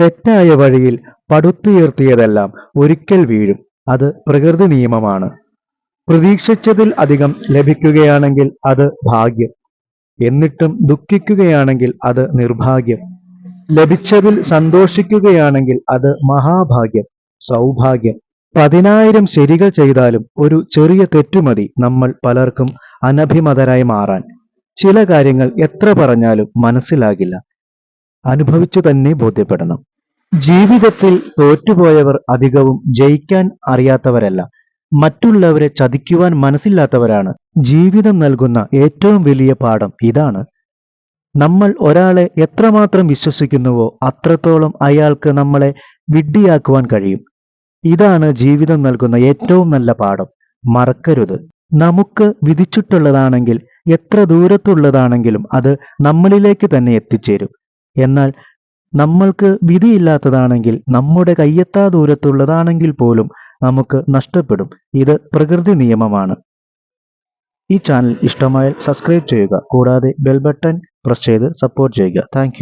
തെറ്റായ വഴിയിൽ പടുത്തുയർത്തിയതെല്ലാം ഒരിക്കൽ വീഴും. അത് പ്രകൃതി നിയമമാണ്. പ്രതീക്ഷിച്ചതിൽ അധികം ലഭിക്കുകയാണെങ്കിൽ അത് ഭാഗ്യം. എന്നിട്ടും ദുഃഖിക്കുകയാണെങ്കിൽ അത് നിർഭാഗ്യം. ലഭിച്ചതിൽ സന്തോഷിക്കുകയാണെങ്കിൽ അത് മഹാഭാഗ്യം സൗഭാഗ്യം. പതിനായിരം ശരികൾ ചെയ്താലും ഒരു ചെറിയ തെറ്റുമതി നമ്മൾ പലർക്കും അനഭിമതരായി മാറാൻ. ചില കാര്യങ്ങൾ എത്ര പറഞ്ഞാലും മനസ്സിലാകില്ല. അനുഭവിച്ചു തന്നെ ബോധ്യപ്പെടണം. ജീവിതത്തിൽ തോറ്റുപോയവർ അധികവും ജയിക്കാൻ അറിയാത്തവരല്ല. മറ്റുള്ളവരെ ചതിക്കുവാൻ മനസ്സില്ലാത്തവരാണ്. ജീവിതം നൽകുന്ന ഏറ്റവും വലിയ പാഠം ഇതാണ്. നമ്മൾ ഒരാളെ എത്രമാത്രം വിശ്വസിക്കുന്നുവോ അത്രത്തോളം അയാൾക്ക് നമ്മളെ വിഡ്ഢിയാക്കുവാൻ കഴിയും. ഇതാണ് ജീവിതം നൽകുന്ന ഏറ്റവും നല്ല പാഠം. മറക്കരുത്. നമുക്ക് വിധിച്ചിട്ടുള്ളതാണെങ്കിൽ എത്ര ദൂരത്തുള്ളതാണെങ്കിലും അത് നമ്മളിലേക്ക് തന്നെ എത്തിച്ചേരും. എന്നാൽ നമ്മൾക്ക് വിധിയില്ലാത്തതാണെങ്കിൽ നമ്മുടെ കയ്യെത്താ ദൂരത്തുള്ളതാണെങ്കിൽ പോലും നമുക്ക് നഷ്ടപ്പെടും. ഇത് പ്രകൃതി നിയമമാണ്. ഈ ചാനൽ ഇഷ്ടമായാൽ സബ്സ്ക്രൈബ് ചെയ്യുക. കൂടാതെ ബെൽ ബട്ടൺ പ്രസ് ചെയ്ത് സപ്പോർട്ട് ചെയ്യുക. താങ്ക്